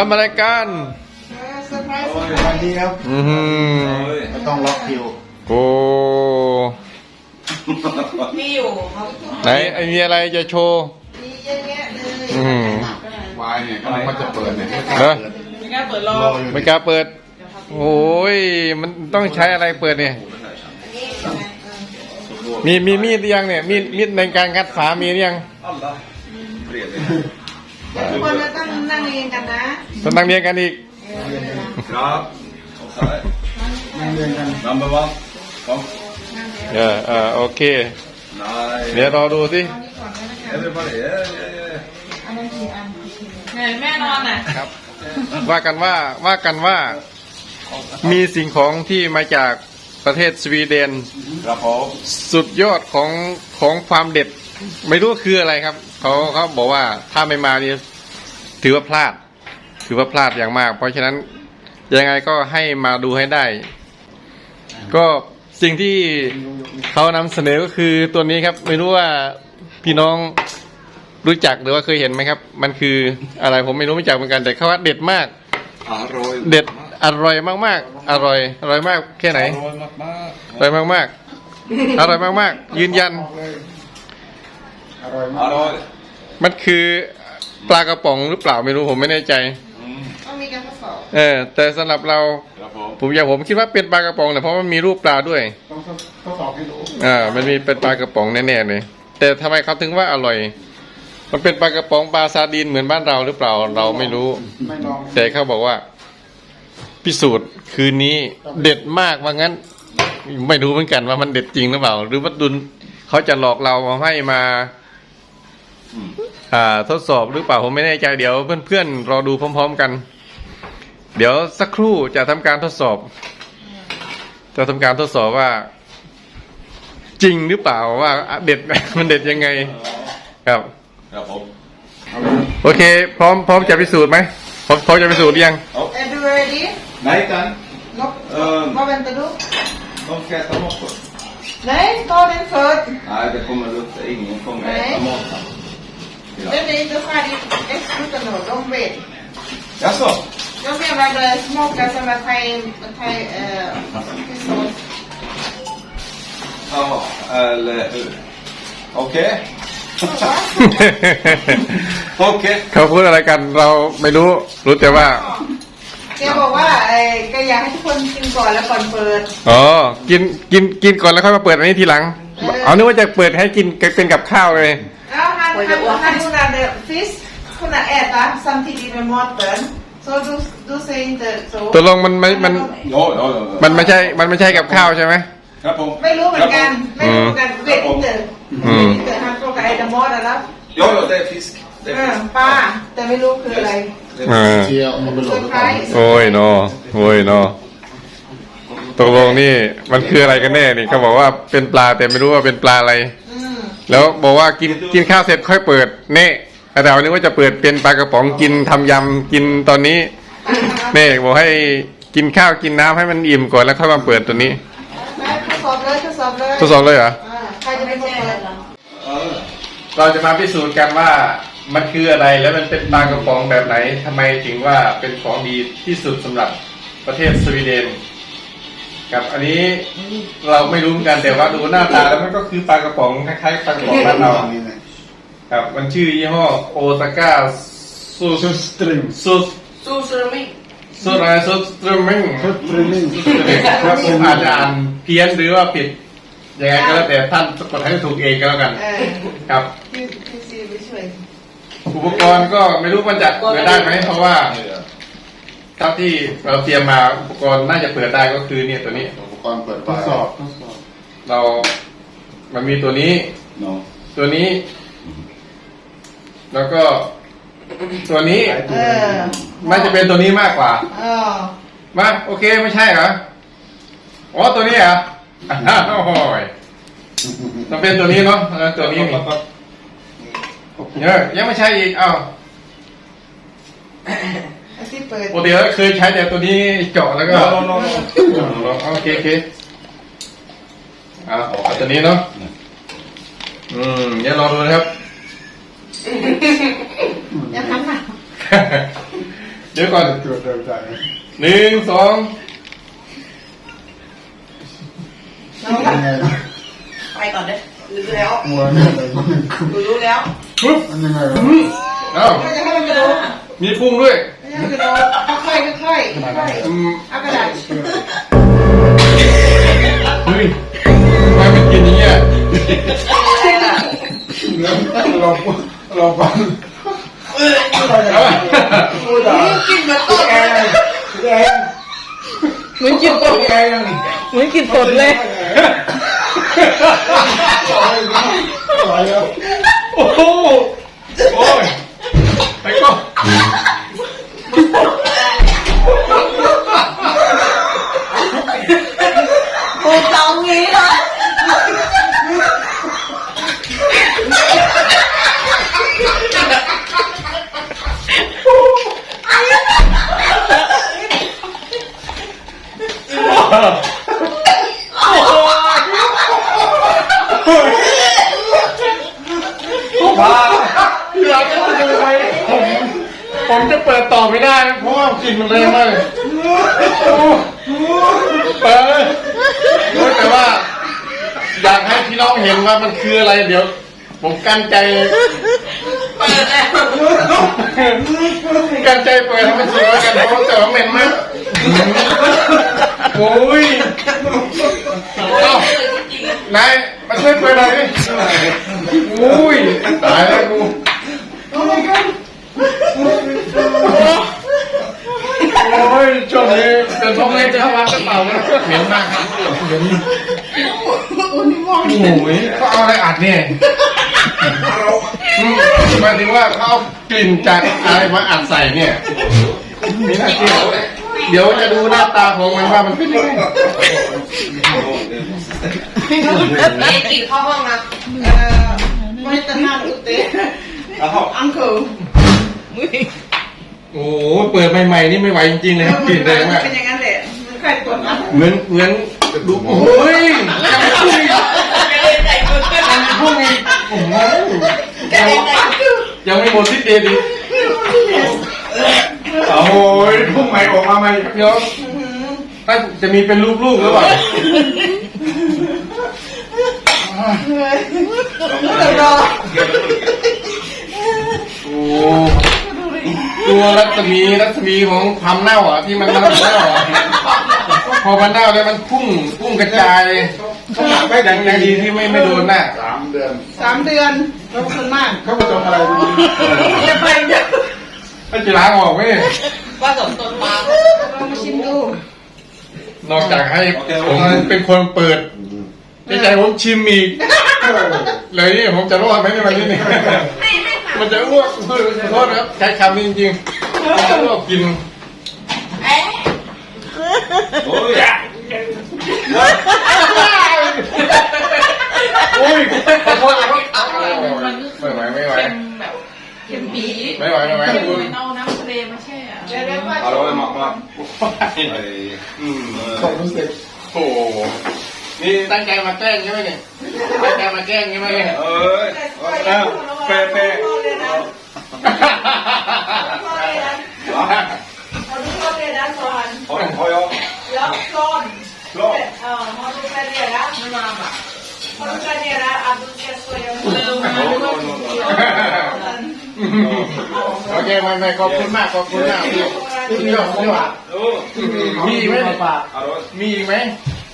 ทำอะไรกันเซอร์ไพรส์โอ้ยสวัสดีครับอือหือโอ้ยไม่ต้องล็อกคิวโอ้มีอยู่เขาไหนไอ้มีอะไรจะโชว์มีเยอะแยะเลยอืมวายเนี่ยกำลังมันจะเปิดเนี่ยเนอะไม่กล้าเปิดรอรออยู่ไม่กล้าเปิด โอ้ยมันต้องใช้อะไรเปิดเนี่ยอันนี้ใช่ไหมเออมีมีมีดหรือยังเนี่ยมีดมีดในการงัดฝามีหรือยัง Allah. Trevligt. เดี๋ยวทุกคนจะต้องนั่งเรียนกันนะต้องนั่งเรียนกันอีก Ja. Och så här. Number one. Kom. เออเออโอเค Nej. เดี๋ยวรอดูสิ Everybody. Yeah, yeah, yeah. เหนื่อยแม่นอนอะครับ ว่ากันว่าว่ากันว่า มีสิ่งของที่มาจากประเทศสวีเดน Rapport. สุดยอดของของความเด็ด ไม่รู้คืออะไรครับ เขาเขาบอกว่าถ้าไม่มานี่ถือว่าพลาด ถือว่าพลาดอย่างมาก เพราะฉะนั้นยังไงก็ให้มาดูให้ได้ ก็สิ่งที่เขานำเสนอก็คือตัวนี้ครับ ไม่รู้ว่าพี่น้องรู้จักหรือว่าเคยเห็นไหมครับ มันคืออะไรผมไม่รู้ไม่จักเหมือนกันแต่เขาว่าเด็ดมาก Arroy. เด็ดอร่อยมากๆ อร่อยอร่อยมากแค่ไหน Arroy mamma. อร่อยมากๆอร่อยมากๆยืนยันอ ร่อยมาก Arroy. มันคือปลากระป๋องหรือเปล่าไม่รู้ผมไม่แน่ใจ Mm. ต้องมีการทดสอบเออ แต่สำหรับเรา Rapport. ผมอย่างผมคิดว่าเป็นปลากระป๋องเนี่ยเพราะมันมีรูปปลาด้วยต้องทดสอบให้รู้อ่ามันมีเป็นปลากระป๋องแน่ๆเลย แต่ทำไมเขาถึงว่าอร่อย มันเป็นปลากระป๋องปลาซาดีนเหมือนบ้านเราหรือเปล่าเราไม่รู้ ไม่ลองแต่เขาบอกว่า พิสูจน์คืนนี้เด็ดมากว่างั้น ไม่รู้เหมือนกันว่ามันเด็ดจริงหรือเปล่า หรือว่าดุลเขาจะหลอกเราให้มา Mm. อ่าทดสอบหรือเปล่าผมไม่แน่ใจเดี๋ยวเพื่อนๆรอดูพร้อม ๆกัน เดี๋ยวสักครู่จะทำการทดสอบ จะทำการทดสอบว่า จริงหรือเปล่าว่าเด็ดมันเด็ดยังไง ครับ Rapport. โอเค พร้อมพร้อมจะพิสูจน์ไหมพร้อมพร้อมจะพิสูจน์หรือยัง Oh. Är du ready? Nej, den. นก Um. vad väntar du? De ska äta mat först. Nej, ta den först. Nej, det kommer lukta. Ingen kommer Nej. äta mat. Här. Ja. Den är inte färdig utan då. De vet. Jaså? De menar att smaka som att ta in, ta in, eh, sås. Ja, eller hur? Okej. Okej. เขาพูดอะไรกันเราไม่รู้รู้แต่ว่า แกบอกว่าเอ้แกอยากให้ทุกคนกินก่อนแล้วก่อนเปิด อ๋อ กิน กิน กินก่อนแล้วค่อยมาเปิดอันนี้ทีหลัง เออเอานึกว่าจะเปิดให้กินเป็นกับข้าวเลย Ja, han, han, han undrade fisk kunna äta samtidigt med maten. Så du, du säger inte så. ตัวลงมันไม่มัน Ja, ja, ja. มันไม่ใช่ มันไม่ใช่กับข้าวใช่ไหม Rapport. ไม่รู้เหมือนกัน ไม่รู้เหมือนกันเวทอินเตอร์อืมเวทอินเตอร์ฮันโปรกับไอเดมอสอะแล้ว Ja, ja, det är fisk. เอ Det อ är fisk. ป้า แต่ไม่รู้คืออะไร Det เอ är อเชียร์มันเป็นหลเซออกร์หรือไพเปรล่าส์โอ้ยเนอโอ้ยเนอตกลงนี่มันคืออะไรกันแน่นี่เขาบอกว่าเป็นปลาแต่ไม่รู้ว่าเป็นปลาอะไรอืม แล้วบอกว่ากินกินข้าวเสร็จค่อยเปิดเน่แต่เรานึกว่าจะเปิดเป็นปลากระป๋องกินทำยำกินตอนนี้เน่บอกให้กินข้าวกินน้ำให้มันอิ่มก่อนแล้วค่อยมาเปิดตัวนี้ได้ทดสอบเลยทดสอบเลยทดสอบเลยเหรออ่าใครจะเป็นคนเปิด Ja. เราจะมาพิสูจน์กันว่ามันคืออะไรแล้วมันเป็นปลากระป๋องแบบไหนทำไมถึงว่าเป็นของดีที่สุดสำหรับประเทศสวีเดน กับอันนี้เราไม่รู้เหมือนกันแต่ว่าดูหน้าตาแล้วมันก็คือปลากระป๋องคล้ายๆปลากระป๋องบ้านเรานี่นะครับมันชื่อยี่ห้อโอซาก้าซูชุดสตริงซูซูซูมิซูอะไรซูสตรีมมิ่งชุดสตริงนิ่งครับผมอาจจะอ่านเพี้ยนหรือว่าผิดยังไงก็แล้วแต่ท่านสะกดให้ถูกเองก็แล้วกันเออครับพี่พี่ซีไปช่วยอุปกรณ์ก็ไม่รู้มันจะเปิดได้ไหมเพราะว่า เท่าที่เราเตรียมมาอุปกรณ์น่าจะเปิดได้ก็คือเนี่ยตัวนี้ อุปกรณ์เปิดทดสอบทดสอบเรา มันมีตัวนี้ No. ตัวนี้ แล้วก็ ตัวนี้เออน่าจะเป็นตัวนี้มากกว่า เออมาโอเคไม่ใช่เหรออ๋อตัวนี้เหรออ้าวโอ้ยต้องเป็นตัวนี้เนาะเออตัวนี้นี่เยอะยังไม่ใช่อีกอ้าวไอ้ ที่เปิดปกติเราเคยใช้แต่ตัวนี้เจาะแล้วก็ No, no, no, no. โอเคโอเคเอาเอาตัวนี้เนาะอืมเดี๋ยวลองดูนะครับอย่าทำนะเดี๋ยวก่อนเกิดเดินใจหนึ่งสองยังไงนะไปก่อนเด้อรู้แล้วหัวเนี่ยอะไรมันคือรู้แล้วปึ๊บมันยังไงวะเอ้าไม่จะให้มันกระโดดมีพุงด้วย ไม่จะให้มันกระโดดค่อยๆค่อยๆค่อยอืมๆเอากระดาษเฮ้ยทำไมมันกินอย่างเงี้ยแล้วเราเราฟังกินเหมือนต้นแอร์แอร์เหมือนกินสดแอร์ยังเหมือนกินสดเลยต่อยแล้ว โอ้โห กลิ่นมันแรงมากเลยโอ้เปิดโอ้ยแต่ว่า อยากให้พี่น้องเห็นว่ามันคืออะไรเดี๋ยว ผมกั้นใจเปิดแล้วกั้นใจเปิดให้มันสวยกันเพราะแต่ว่าเหม็นมากโอ้ยเอ้านายมาช่วยเปิดหน่อยดิโอ้ยตายแล้วกู ช่วงนี้เป็นช่วงนี้จะวัดกระเป๋าเหม็นมากครับเหม็นโอ้ยเขาเอาอะไรอัดเนี่ยอืมหมายถึงว่าเขาเอากลิ่นจากอะไรมาอัดใส่เนี่ยมีหน้าที่เดี๋ยวจะดูหน้าตาของมันว่ามันเป็นยังไงนี่กินเข้าห้องนะเอ่อไม่ตะนานอุตเตะอังเคิล โอ้โหเปิดใหม่ๆนี่ไม่ไหวจริงๆเลยครับกลิ่นแรงมากเป็นอย่างนั้นแหละมันใครตัวนั้นเหมือนเหมือนดูโอ้ยยังไม่พุ่งอีกยังไม่พุ่งอีกโอ้โหยังยังไม่หมดที่เดดีโอ้ยพุ่งใหม่ออกมาใหม่ครับพี่น้องถ้าจะมีเป็นลูกๆหรือเปล่าเดี๋ยวรอ โอ้ตัวรัศมีรัศมีของความเน่าอะที่มันเน่าเน่าอะพอมันเน่าแล้วมันพุ่งพุ่งกระจายไม่ดังยังดีที่ไม่ไม่โดนหน้าสามเดือนสามเดือนขอบคุณมากเขาไปทำอะไรดูจะไปเดี๋ยวไม่จะล้างออกไหมเนี่ยว่าสมต้นมาลองมาชิมดูนอกจากให้ผมเป็นคนเปิดในใจผมชิมอีกเลยนี่ผมจะรอดไหมในวันนี้เนี่ย มันจะอ้วกขอโทษนะครับใช้คำนี้จริงๆมันจะอ้วกกินโอ้ยโอ้ยขอโทษนะครับไม่ไหวไม่ไหวเป็นแบบเค็มปีไม่ไหวไม่ไหวไม่คุณเอาน้ำทะเลมาแช่อะเดี๋ยวเดี๋ยวว่า Allora, ma, ma, อืมความรู้สึกโอ้นี่ตั้งใจมาแกล้งใช่ไหมเนี่ยตั้งใจมาแกล้งใช่ไหมเนี่ย eh, eh, pe, pe, เอาดูเขาเลยนะสอน oj, oj, oj, แล้วซ้อน klart. เออมาดูแค่นี้นะไม่มาแบบมาดูแค่นี้นะอะดูแค่สวยยังเร็วมาโอเคไม่ไม่ขอบคุณมากขอบคุณมากพี่พี่ยอดพี่ยอด Oh, มีอีกไหมเนี่ย allora, มีอีกไหม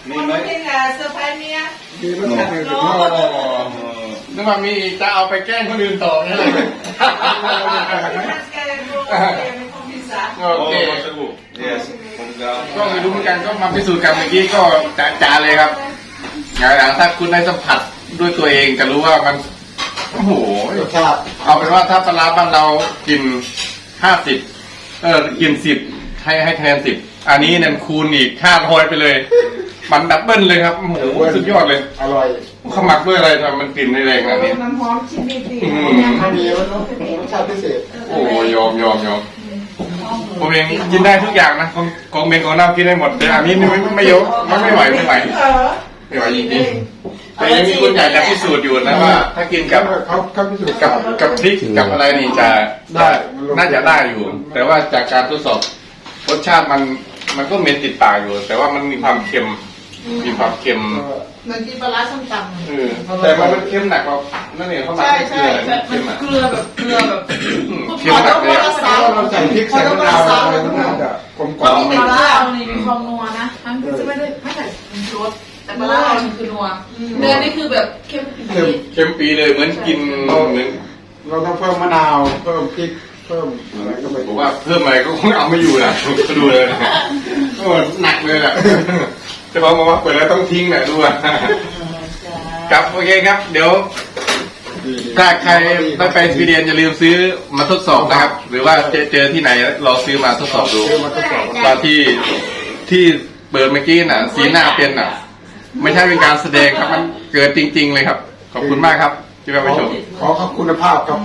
mi มัน mai... เป็นเซอร์ไพรส์เมียดีไม่ต้องเลยโอ้ นึกว่ามีอีกจะเอาไปแกล้งคนอื่นต่อเนี่ยเลยโอเค Oh, varsågod. Yes, obrigado. ก็ไม่รู้เหมือนกันก็มาพิสูจน์กันเมื่อกี้ก็จ๋าๆเลยครับ อย่างถ้าคุณได้สัมผัสด้วยตัวเองจะรู้ว่ามันโอ้โหรสชาติเอาเป็นว่าถ้าปลาร้าบ้านเรากินห้าสิบเออกินสิบให้ให้คะแนนสิบอันนี้เนี่ยคูณอีกห้าร้อยไปเลย มันดับเบิลเลยครับโอ้โหสุดยอดเลยอร่อยขมักด้วยอะไรทำมันกลิ่นได้แรงขนาดนี้ มันหอมชิ้นดีดีอืมไม่มีรสชาติพิเศษโอ้ยอมยอมยอมผมเองกินได้ทุกอย่างนะของของเบนของเรากินได้หมดแต่อันนี้ไม่ไม่ไม่เยอะไม่ไม่ไหวไม่ไหวเออไม่ไหวจริงแต่ยังมีคนอยากจะพิสูจน์อยู่นะว่า ถ้ากินกับเขาเขาพิสูจน์กับกับพริกกับอะไรนี่จะได้น่าจะได้อยู่ แต่ว่าจากการทดสอบรสชาติมันมันก็เหม็นติดปากอยู่ แต่ว่ามันมีความเค็ม มีความเค็มเหมือนกินปลาร้าส้มตำเออแต่มันมันเค็มหนักกว่านั่นเองเข้ามาไม่เกลือใช่เค็มอะเกลือแบบเกลือแบบเค็มหนักเลยอะถ้าเราใส่พริกใส่มะนาวอะไรมันน่าจะกลมกล่อมปลาร้าเอานี่มีความนัวนะทั้งที่จะไม่ได้ไม่ใส่รสแต่ปลาร้าเอานี่คือนัวเนื้อนี่คือแบบเข้มปีเค็มเค็มปีเลยเหมือนกินเหมือนเราต้องเพิ่มมะนาว เพิ่มพริก เพิ่มอะไรก็ไปผมว่าเพิ่มอะไรก็คงเอาไม่อยู่นะก็ดูเลยนะโอ้หนักเลยแหละ จะบอกมาว่าเปิดแล้วต้องทิ้งแหละดูอะครับโอเคครับ เดี๋ยว ถ้าใครได้ไปสวีเดนอย่าลืมซื้อมาทดสอบนะครับ หรือว่าเจอเจอที่ไหนลองซื้อมาทดสอบดูเพิ่มมาทดสอบตอนที่ที่เปิดเมื่อกี้น่ะ สีหน้าเป็นน่ะ ไม่ใช่เป็นการแสดงครับมันเกิดจริง ๆ เลยครับ ขอบคุณมากครับที่มาชมขอขอบคุณภาพครับ